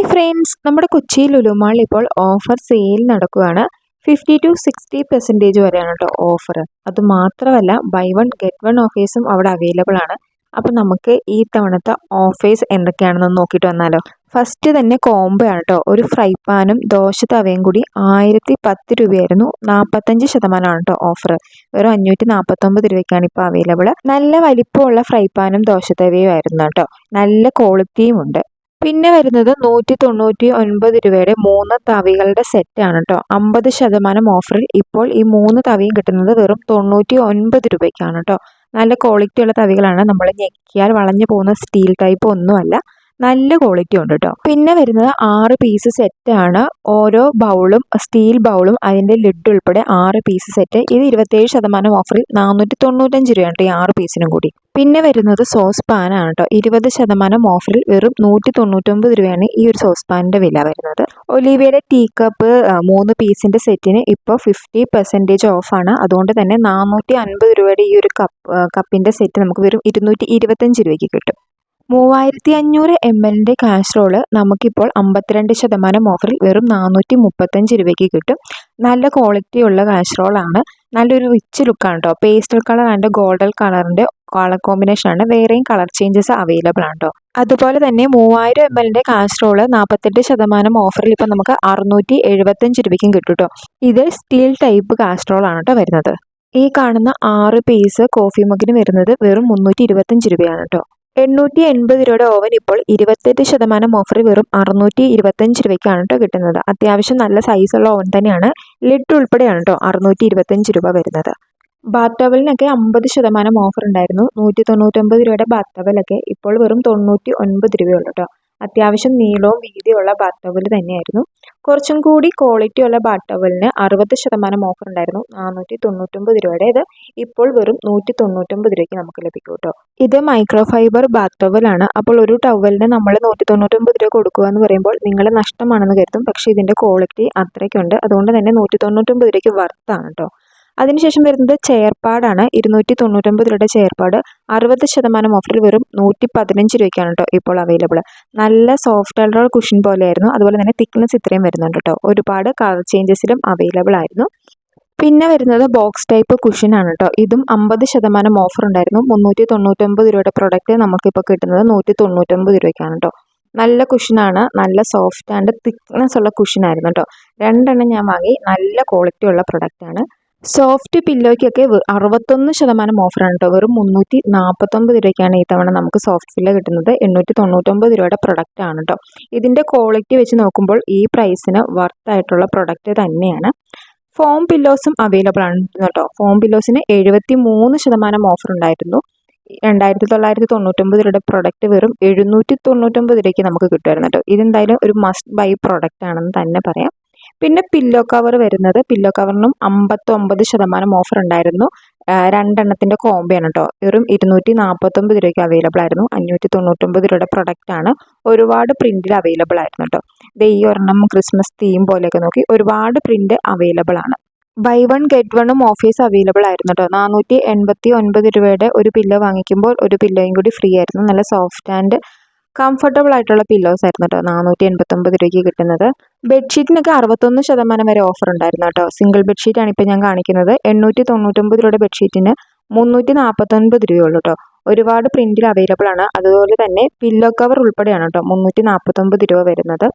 Hi friends നമ്മുടെ കൊച്ചി ലുലുമാൾ ഇപ്പോൾ offer sale നടക്കുകയാണ്. ഫിഫ്റ്റി ടു സിക്സ്റ്റി പെർസെന്റേജ് വരെയാണ് കേട്ടോ ഓഫർ അത് മാത്രമല്ല ബൈ വൺ ഗെറ്റ് വൺ ഓഫേഴ്സും അവിടെ അവൈലബിൾ ആണ്. അപ്പോൾ നമുക്ക് ഈ തവണത്തെ ഓഫേഴ്സ് എന്തൊക്കെയാണെന്ന് നോക്കിയിട്ട് വന്നാലോ. ഫസ്റ്റ് തന്നെ കോംബോ ആണ് കേട്ടോ ഒരു ഫ്രൈ പാനും ദോശ തവയും കൂടി ആയിരത്തി പത്ത് രൂപയായിരുന്നു. നാൽപ്പത്തഞ്ച് ശതമാനമാണ് കേട്ടോ ഓഫർ വെറും അഞ്ഞൂറ്റി നാൽപ്പത്തൊമ്പത് രൂപയ്ക്കാണ് ഇപ്പോൾ അവൈലബിൾ നല്ല വലിപ്പമുള്ള ഫ്രൈ പാനും ദോശ തവയും ആയിരുന്നു കേട്ടോ നല്ല ക്വാളിറ്റിയും ഉണ്ട്. പിന്നെ വരുന്നത് നൂറ്റി തൊണ്ണൂറ്റി ഒൻപത് രൂപയുടെ മൂന്ന് തവികളുടെ സെറ്റാണ് കേട്ടോ അമ്പത് ശതമാനം ഓഫറിൽ ഇപ്പോൾ ഈ മൂന്ന് തവിയും കിട്ടുന്നത് വെറും തൊണ്ണൂറ്റി ഒൻപത് രൂപയ്ക്കാണ് കേട്ടോ നല്ല ക്വാളിറ്റി ഉള്ള തവികളാണ് നമ്മൾ ഞെക്കിയാൽ വളഞ്ഞു പോകുന്ന സ്റ്റീൽ ടൈപ്പ് ഒന്നുമല്ല. നല്ല ക്വാളിറ്റി ഉണ്ട് കേട്ടോ പിന്നെ വരുന്നത് ആറ് പീസ് സെറ്റ് ആണ്. ഓരോ ബൗളും സ്റ്റീൽ ബൗളും അതിന്റെ ലിഡ് ഉൾപ്പെടെ ആറ് പീസ് സെറ്റ് ഇത് ഇരുപത്തേഴ് ശതമാനം ഓഫറിൽ നാനൂറ്റി തൊണ്ണൂറ്റഞ്ച് രൂപയാണ് കേട്ടോ ഈ ആറ് പീസിനും കൂടി. പിന്നെ വരുന്നത് സോസ് പാനാണ് കേട്ടോ ഇരുപത് ശതമാനം ഓഫറിൽ വെറും നൂറ്റി തൊണ്ണൂറ്റൊമ്പത് രൂപയാണ് ഈ ഒരു സോസ് പാനിന്റെ വില വരുന്നത്. ഒലീവയുടെ ടീ കപ്പ് മൂന്ന് പീസിന്റെ സെറ്റിന് ഇപ്പോൾ ഫിഫ്റ്റി പെർസെന്റേജ് ഓഫാണ് അതുകൊണ്ട് തന്നെ നാനൂറ്റി അൻപത് രൂപയുടെ ഈ ഒരു കപ്പ് കപ്പിന്റെ സെറ്റ് നമുക്ക് വെറും ഇരുന്നൂറ്റി ഇരുപത്തഞ്ച് രൂപയ്ക്ക് കിട്ടും. മൂവായിരത്തി അഞ്ഞൂറ് എം എല്ലിന്റെ കാസറോൾ നമുക്കിപ്പോൾ അമ്പത്തിരണ്ട് ശതമാനം ഓഫറിൽ വെറും നാനൂറ്റി മുപ്പത്തഞ്ച് രൂപയ്ക്ക് കിട്ടും. നല്ല ക്വാളിറ്റി ഉള്ള കാസറോളാണ് നല്ലൊരു റിച്ച് ലുക്കാണ് കേട്ടോ പേസ്റ്റൽ കളർ ആൻഡ് ഗോൾഡൻ കളറിന്റെ കളർ കോമ്പിനേഷൻ ആണ്. വേറെയും കളർ ചേഞ്ചസ് അവൈലബിൾ ആണ് കേട്ടോ അതുപോലെ തന്നെ മൂവായിരം എം എല്ലിന്റെ കാസറോൾ നാൽപ്പത്തെട്ട് ശതമാനം ഓഫറിൽ ഇപ്പം നമുക്ക് അറുന്നൂറ്റി എഴുപത്തഞ്ച് രൂപയ്ക്കും കിട്ടും കേട്ടോ ഇത് സ്റ്റീൽ ടൈപ്പ് ആണ് കേട്ടോ വരുന്നത്. ഈ കാണുന്ന ആറ് പീസ് കോഫി മഗിന് വരുന്നത് വെറും മുന്നൂറ്റി ഇരുപത്തഞ്ച് രൂപയാണ് കേട്ടോ എണ്ണൂറ്റി എൺപത് രൂപയുടെ ഓവൻ ഇപ്പോൾ ഇരുപത്തെട്ട് ശതമാനം ഓഫർ വെറും അറുന്നൂറ്റി ഇരുപത്തഞ്ച് രൂപയ്ക്കാണ് കേട്ടോ കിട്ടുന്നത്. അത്യാവശ്യം നല്ല സൈസുള്ള ഓവൻ തന്നെയാണ്. ലിഡ് ഉൾപ്പെടെയാണ് കേട്ടോ അറുന്നൂറ്റി ഇരുപത്തഞ്ച് രൂപ വരുന്നത്. ബാത്ത് ടവലിനൊക്കെ അമ്പത് ശതമാനം ഓഫർ ഉണ്ടായിരുന്നു. നൂറ്റി തൊണ്ണൂറ്റൊമ്പത് രൂപയുടെ ബാത്ത് ടവലൊക്കെ ഇപ്പോൾ വെറും തൊണ്ണൂറ്റി ഒൻപത് രൂപയുള്ളൂ കേട്ടോ അത്യാവശ്യം നീളവും വീതിയുള്ള ബാത്ത് ടവൽ തന്നെയായിരുന്നു. കുറച്ചും കൂടി ക്വാളിറ്റി ഉള്ള ബാത്ത് ടവലിന് അറുപത് ശതമാനം ഓഫർ ഉണ്ടായിരുന്നു. നാനൂറ്റി തൊണ്ണൂറ്റൊമ്പത് രൂപയുടെ. ഇത് ഇപ്പോൾ വെറും നൂറ്റി തൊണ്ണൂറ്റൊമ്പത് രൂപയ്ക്ക് നമുക്ക് ലഭിക്കും കേട്ടോ. ഇത് മൈക്രോ ഫൈബർ ബാത്ത് അപ്പോൾ ഒരു ടവലിന് നമ്മൾ നൂറ്റി തൊണ്ണൂറ്റൊമ്പത് രൂപ കൊടുക്കുക എന്ന് പറയുമ്പോൾ നിങ്ങൾ നഷ്ടമാണെന്ന് കരുതും. പക്ഷേ ഇതിന്റെ ക്വാളിറ്റി അത്രയ്ക്കുണ്ട്. അതുകൊണ്ട് തന്നെ നൂറ്റി തൊണ്ണൂറ്റൊമ്പത് രൂപയ്ക്ക് വർത്താണ് കേട്ടോ. അതിനുശേഷം വരുന്നത് ചെയർപാടാണ്. ഇരുന്നൂറ്റി തൊണ്ണൂറ്റൊമ്പത് രൂപയുടെ ചെയർപാട്. അറുപത് ശതമാനം ഓഫറിൽ വെറും നൂറ്റി പതിനഞ്ച് രൂപയ്ക്കാണ് കേട്ടോ ഇപ്പോൾ അവൈലബിൾ നല്ല സോഫ്റ്റ് അൾട്രോൾ കുഷൻ പോലെയായിരുന്നു. അതുപോലെ തന്നെ തിക്നെസ് ഇത്രയും വരുന്നുണ്ട് കേട്ടോ. ഒരുപാട് കളർ ചേഞ്ചസിലും അവൈലബിൾ ആയിരുന്നു. പിന്നെ വരുന്നത് ബോക്സ് ടൈപ്പ് കുഷൻ ആണ് കേട്ടോ. ഇതും അമ്പത് ശതമാനം ഓഫർ ഉണ്ടായിരുന്നു. മുന്നൂറ്റി തൊണ്ണൂറ്റൊമ്പത് രൂപയുടെ പ്രൊഡക്റ്റ് നമുക്കിപ്പോൾ കിട്ടുന്നത് നൂറ്റി തൊണ്ണൂറ്റൊമ്പത് രൂപയ്ക്കാണ് കേട്ടോ. നല്ല കുഷനാണ് നല്ല സോഫ്റ്റ് ആൻഡ് തിക്നെസ് ഉള്ള കുഷനായിരുന്നു കേട്ടോ. രണ്ടെണ്ണം ഞാൻ വാങ്ങി. നല്ല ക്വാളിറ്റി ഉള്ള പ്രൊഡക്റ്റാണ് സോഫ്റ്റ് പില്ലോയ്ക്കൊക്കെ അറുപത്തൊന്ന് ശതമാനം ഓഫറാണ് കേട്ടോ വെറും മുന്നൂറ്റി നാൽപ്പത്തൊമ്പത് രൂപയ്ക്കാണ് ഈ തവണ നമുക്ക് സോഫ്റ്റ് പില്ലോ കിട്ടുന്നത്. എണ്ണൂറ്റി തൊണ്ണൂറ്റൊമ്പത് രൂപയുടെ പ്രൊഡക്റ്റ് ആണ് കേട്ടോ ഇതിന്റെ ക്വാളിറ്റി വെച്ച് നോക്കുമ്പോൾ ഈ പ്രൈസിന് വർത്ത് ആയിട്ടുള്ള പ്രൊഡക്റ്റ് തന്നെയാണ്. ഫോം പില്ലോസും അവൈലബിൾ ആണ് കേട്ടോ ഫോം പില്ലോസിന് എഴുപത്തി മൂന്ന് ശതമാനം ഓഫർ ഉണ്ടായിരുന്നു. രണ്ടായിരത്തി തൊള്ളായിരത്തി തൊണ്ണൂറ്റൊമ്പത് രൂപയുടെ പ്രൊഡക്റ്റ് വെറും എഴുന്നൂറ്റി തൊണ്ണൂറ്റൊമ്പത് രൂപയ്ക്ക് നമുക്ക് കിട്ടുമായിരുന്നു കേട്ടോ ഇതെന്തായാലും ഒരു മസ്റ്റ് ബൈ പ്രൊഡക്റ്റ് ആണെന്ന് തന്നെ പറയാം. പിന്നെ പില്ലോ കവർ വരുന്നത് പില്ലോ കവറിനും അമ്പത്തൊമ്പത് ശതമാനം ഓഫർ ഉണ്ടായിരുന്നു. രണ്ടെണ്ണത്തിന്റെ കോമ്പയാണ് കേട്ടോ വെറും ഇരുന്നൂറ്റി നാൽപ്പത്തൊമ്പത് രൂപയ്ക്ക് അവൈലബിൾ ആയിരുന്നു. അഞ്ഞൂറ്റി തൊണ്ണൂറ്റൊമ്പത് രൂപയുടെ പ്രൊഡക്റ്റ് ആണ് ഒരുപാട് പ്രിന്റിൽ അവൈലബിൾ ആയിരുന്നു കേട്ടോ ഇത് ഈ ഒരെണ്ണം ക്രിസ്മസ് തീം പോലെയൊക്കെ നോക്കി ഒരുപാട് പ്രിന്റ് അവൈലബിൾ ആണ്. ബൈ വൺ ഗെറ്റ് വണ്ണും ഓഫീസ് അവൈലബിൾ ആയിരുന്നു കേട്ടോ നാനൂറ്റി എൺപത്തി ഒൻപത് രൂപയുടെ ഒരു പില്ലോ വാങ്ങിക്കുമ്പോൾ ഒരു പില്ലോയും കൂടി ഫ്രീ ആയിരുന്നു. നല്ല സോഫ്റ്റ് ആൻഡ് കംഫർട്ടബിൾ ആയിട്ടുള്ള പില്ലോസ് ആയിരുന്നു കേട്ടോ നാനൂറ്റി എൺപത്തൊമ്പത് രൂപയ്ക്ക് കിട്ടുന്നത്. ബെഡ്ഷീറ്റിനൊക്കെ അറുപത്തൊന്ന് ശതമാനം വരെ ഓഫർ ഉണ്ടായിരുന്നു കേട്ടോ സിംഗിൾ ബെഡ്ഷീറ്റ് ആണ് ഇപ്പോൾ ഞാൻ കാണിക്കുന്നത്. എണ്ണൂറ്റി തൊണ്ണൂറ്റൊമ്പത് രൂപയുടെ ബെഡ്ഷീറ്റിന് മുന്നൂറ്റി നാൽപ്പത്തൊൻപത് രൂപയുള്ളൂ കേട്ടോ ഒരുപാട് പ്രിന്റിൽ അവൈലബിൾ ആണ്. അതുപോലെ തന്നെ പില്ലോ കവർ ഉൾപ്പെടെയാണ് കേട്ടോ മുന്നൂറ്റി നാൽപ്പത്തൊമ്പത് രൂപ വരുന്നത്.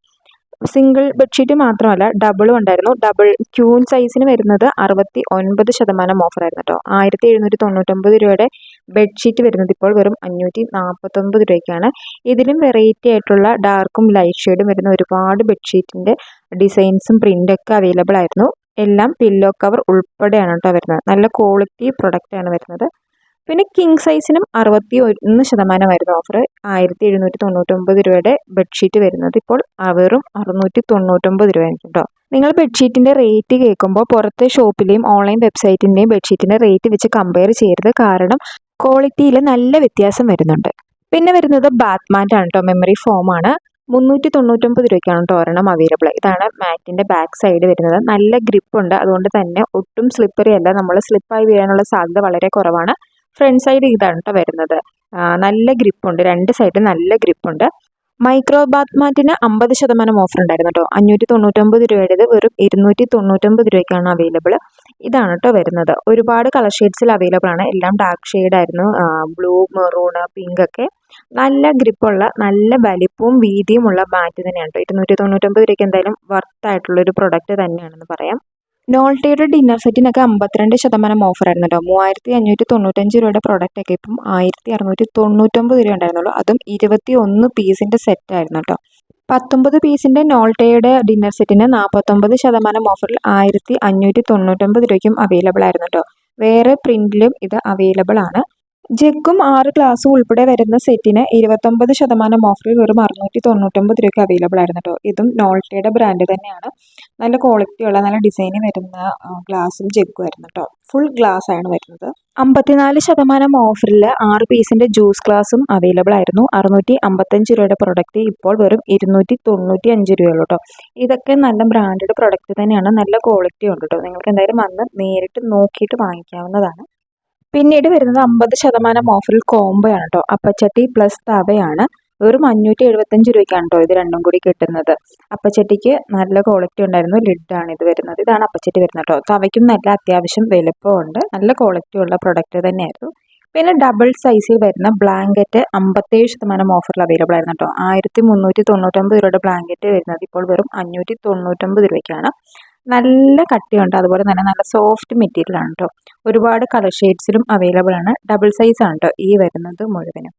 സിംഗിൾ ബെഡ്ഷീറ്റ് മാത്രമല്ല ഡബിളും ഉണ്ടായിരുന്നു. ഡബിൾ ക്യൂൺ സൈസിന് വരുന്നത് അറുപത്തി ഒൻപത് ശതമാനം ഓഫറായിരുന്നു കേട്ടോ. ആയിരത്തി എഴുന്നൂറ്റി തൊണ്ണൂറ്റൊമ്പത് രൂപയുടെ ബെഡ്ഷീറ്റ് വരുന്നത് ഇപ്പോൾ വെറും അഞ്ഞൂറ്റി നാൽപ്പത്തൊമ്പത് രൂപയ്ക്കാണ്. ഇതിലും വെറൈറ്റി ആയിട്ടുള്ള ഡാർക്കും ലൈറ്റ് ഷെയ്ഡും വരുന്ന ഒരുപാട് ബെഡ്ഷീറ്റിന്റെ ഡിസൈൻസും പ്രിന്റൊക്കെ അവൈലബിൾ ആയിരുന്നു. എല്ലാം പില്ലോ കവർ ഉൾപ്പെടെയാണ് കേട്ടോ വരുന്നത്. നല്ല ക്വാളിറ്റി പ്രൊഡക്റ്റാണ് വരുന്നത്. പിന്നെ കിങ് സൈസിനും അറുപത്തി ഒന്ന് ശതമാനമായിരുന്നു ഓഫർ ആയിരത്തി എഴുന്നൂറ്റി തൊണ്ണൂറ്റൊമ്പത് രൂപയുടെ ബെഡ്ഷീറ്റ് വരുന്നത് ഇപ്പോൾ വെറും അറുന്നൂറ്റി തൊണ്ണൂറ്റൊമ്പത് രൂപയായിരിക്കും കേട്ടോ. നിങ്ങൾ ബെഡ്ഷീറ്റിന്റെ റേറ്റ് കേൾക്കുമ്പോൾ പുറത്തെ ഷോപ്പിലെയും ഓൺലൈൻ വെബ്സൈറ്റിന്റെയും ബെഡ്ഷീറ്റിന്റെ റേറ്റ് വെച്ച് കമ്പയർ ചെയ്യരുത്. കാരണം ക്വാളിറ്റിയിൽ നല്ല വ്യത്യാസം വരുന്നുണ്ട്. പിന്നെ വരുന്നത് ബാത്ത് മാറ്റ് ആണ് കേട്ടോ. മെമ്മറി ഫോം ആണ്. മുന്നൂറ്റി തൊണ്ണൂറ്റൊമ്പത് രൂപയ്ക്കാണ് കേട്ടോ ഒരെണ്ണം അവൈലബിൾ ഇതാണ് മാറ്റിന്റെ ബാക്ക് സൈഡ് വരുന്നത്. നല്ല ഗ്രിപ്പ് ഉണ്ട്. അതുകൊണ്ട് തന്നെ ഒട്ടും സ്ലിപ്പറി അല്ല. നമ്മൾ സ്ലിപ്പായി വീഴാനുള്ള സാധ്യത വളരെ കുറവാണ്. ഫ്രണ്ട് സൈഡ് ഇതാണ് കേട്ടോ വരുന്നത്. നല്ല ഗ്രിപ്പുണ്ട്. രണ്ട് സൈഡ് നല്ല ഗ്രിപ്പുണ്ട്. മൈക്രോ ബാത്ത് മാറ്റിന് അമ്പത് ശതമാനം ഓഫർ ഉണ്ടായിരുന്നു കേട്ടോ അഞ്ഞൂറ്റി തൊണ്ണൂറ്റൊമ്പത് രൂപയുടേത് വെറും ഇരുന്നൂറ്റി തൊണ്ണൂറ്റൊമ്പത് രൂപയ്ക്കാണ് അവൈലബിൾ ഇതാണ് കേട്ടോ വരുന്നത്. ഒരുപാട് കളർ ഷെയ്ഡ്സിൽ അവൈലബിൾ ആണ്. എല്ലാം ഡാർക്ക് ഷെയ്ഡായിരുന്നു ബ്ലൂ മെറൂൺ പിങ്ക് ഒക്കെ. നല്ല ഗ്രിപ്പുള്ള നല്ല വലിപ്പവും വീതിയുമുള്ള മാറ്റ് തന്നെയാണ് കേട്ടോ ഇരുന്നൂറ്റി തൊണ്ണൂറ്റൊമ്പത് രൂപയ്ക്ക് എന്തായാലും വർത്ത് ആയിട്ടുള്ളൊരു പ്രൊഡക്റ്റ് തന്നെയാണെന്ന് പറയാം. നോൾട്ടയുടെ ഡിന്നർ സെറ്റിനൊക്കെ അമ്പത്തിരണ്ട് ശതമാനം ഓഫർ ആയിരുന്നു കേട്ടോ മൂവായിരത്തി അഞ്ഞൂറ്റി തൊണ്ണൂറ്റഞ്ച് രൂപയുടെ പ്രോഡക്റ്റ് ഒക്കെ ഇപ്പം ആയിരത്തി അറുന്നൂറ്റി തൊണ്ണൂറ്റൊമ്പത് രൂപ ഉണ്ടായിരുന്നുള്ളൂ. അതും ഇരുപത്തി ഒന്ന് പീസിന്റെ സെറ്റായിരുന്നു കേട്ടോ പത്തൊമ്പത് പീസിന്റെ നോൾട്ടയുടെ ഡിന്നർ സെറ്റിന് നാൽപ്പത്തൊമ്പത് ശതമാനം ഓഫറിൽ ആയിരത്തി അഞ്ഞൂറ്റി തൊണ്ണൂറ്റൊമ്പത് രൂപയ്ക്കും അവൈലബിൾ ആയിരുന്നു കേട്ടോ വേറെ പ്രിന്റിലും ഇത് അവൈലബിൾ ആണ്. ജഗ്ഗും ആറ് ഗ്ലാസും ഉൾപ്പെടെ വരുന്ന സെറ്റിന് ഇരുപത്തൊമ്പത് ശതമാനം ഓഫറിൽ വെറും അറുന്നൂറ്റി തൊണ്ണൂറ്റൊമ്പത് രൂപയ്ക്ക് അവൈലബിൾ ആയിരുന്നു കേട്ടോ ഇതും നോൾട്ടയുടെ ബ്രാൻഡ് തന്നെയാണ്. നല്ല ക്വാളിറ്റിയുള്ള നല്ല ഡിസൈനിൽ വരുന്ന ഗ്ലാസും ജഗ്ഗും ആയിരുന്നു കേട്ടോ ഫുൾ ഗ്ലാസ് ആണ് വരുന്നത്. അമ്പത്തിനാല് ശതമാനം ഓഫറിൽ ആറ് പീസിന്റെ ജ്യൂസ് ഗ്ലാസും അവൈലബിൾ ആയിരുന്നു. അറുന്നൂറ്റി അമ്പത്തഞ്ച് രൂപയുടെ പ്രൊഡക്റ്റ് ഇപ്പോൾ വെറും ഇരുന്നൂറ്റി തൊണ്ണൂറ്റി അഞ്ച് രൂപയുള്ളൂ കേട്ടോ ഇതൊക്കെ നല്ല ബ്രാൻഡഡ് പ്രൊഡക്റ്റ് തന്നെയാണ്. നല്ല ക്വാളിറ്റി ഉണ്ട് കേട്ടോ നിങ്ങൾക്ക് എന്തായാലും വന്ന് നേരിട്ട് നോക്കിയിട്ട് വാങ്ങിക്കാവുന്നതാണ്. പിന്നീട് വരുന്നത് അമ്പത് ശതമാനം ഓഫറിൽ കോംബോ ആണ് കേട്ടോ അപ്പച്ചട്ടി പ്ലസ് തവയാണ്. വെറും അഞ്ഞൂറ്റി എഴുപത്തഞ്ച് രൂപയ്ക്കാണ് കേട്ടോ ഇത് രണ്ടും കൂടി കിട്ടുന്നത്. അപ്പച്ചട്ടിക്ക് നല്ല ക്വാളിറ്റി ഉണ്ടായിരുന്നു. ലിഡാണ് ഇത് വരുന്നത്. ഇതാണ് അപ്പച്ചട്ടി വരുന്നത് കേട്ടോ തവയ്ക്കും നല്ല അത്യാവശ്യം വലുപ്പമുണ്ട്. നല്ല ക്വാളിറ്റി ഉള്ള പ്രൊഡക്റ്റ് തന്നെയായിരുന്നു. പിന്നെ ഡബിൾ സൈസിൽ വരുന്ന ബ്ലാങ്കറ്റ് അമ്പത്തേഴ് ശതമാനം ഓഫറിൽ അവൈലബിൾ ആയിരുന്നു കേട്ടോ ആയിരത്തി മുന്നൂറ്റി തൊണ്ണൂറ്റൊമ്പത് രൂപയുടെ ബ്ലാങ്കറ്റ് വരുന്നത് ഇപ്പോൾ വെറും അഞ്ഞൂറ്റി തൊണ്ണൂറ്റൊമ്പത് രൂപയ്ക്കാണ്. നല്ല കട്ടിയുണ്ട്. അതുപോലെ തന്നെ നല്ല സോഫ്റ്റ് മെറ്റീരിയലാണ് കേട്ടോ ഒരുപാട് കളർ ഷെയ്ഡ്സിലും അവൈലബിൾ ആണ്. ഡബിൾ സൈസ് ആണ് കേട്ടോ ഈ വരുന്നത് മുഴുവനും.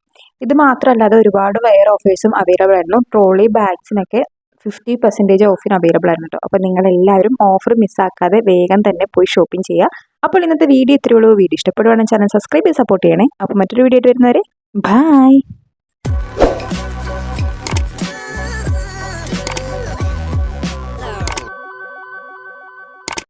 ഇത് മാത്രമല്ലാതെ ഒരുപാട് വെയർ ഓഫേഴ്സും അവൈലബിൾ ആയിരുന്നു. ട്രോളി ബാഗ്സിനൊക്കെ ഫിഫ്റ്റി പെർസെന്റേജ് ഓഫിന് അവൈലബിൾ ആയിരുന്നു കേട്ടോ അപ്പോൾ നിങ്ങൾ എല്ലാവരും ഓഫർ മിസ്സാക്കാതെ വേഗം തന്നെ പോയി ഷോപ്പിംഗ് ചെയ്യുക. അപ്പോൾ ഇന്നത്തെ വീഡിയോ ഇത്രയുള്ളൂ വീഡിയോ ഇഷ്ടപ്പെടുവാണെങ്കിൽ ചാനൽ സബ്സ്ക്രൈബ് ചെയ്ത് സപ്പോർട്ട് ചെയ്യണേ. അപ്പോൾ മറ്റൊരു വീഡിയോ ആയിട്ട് വരുന്നവരെ ബൈ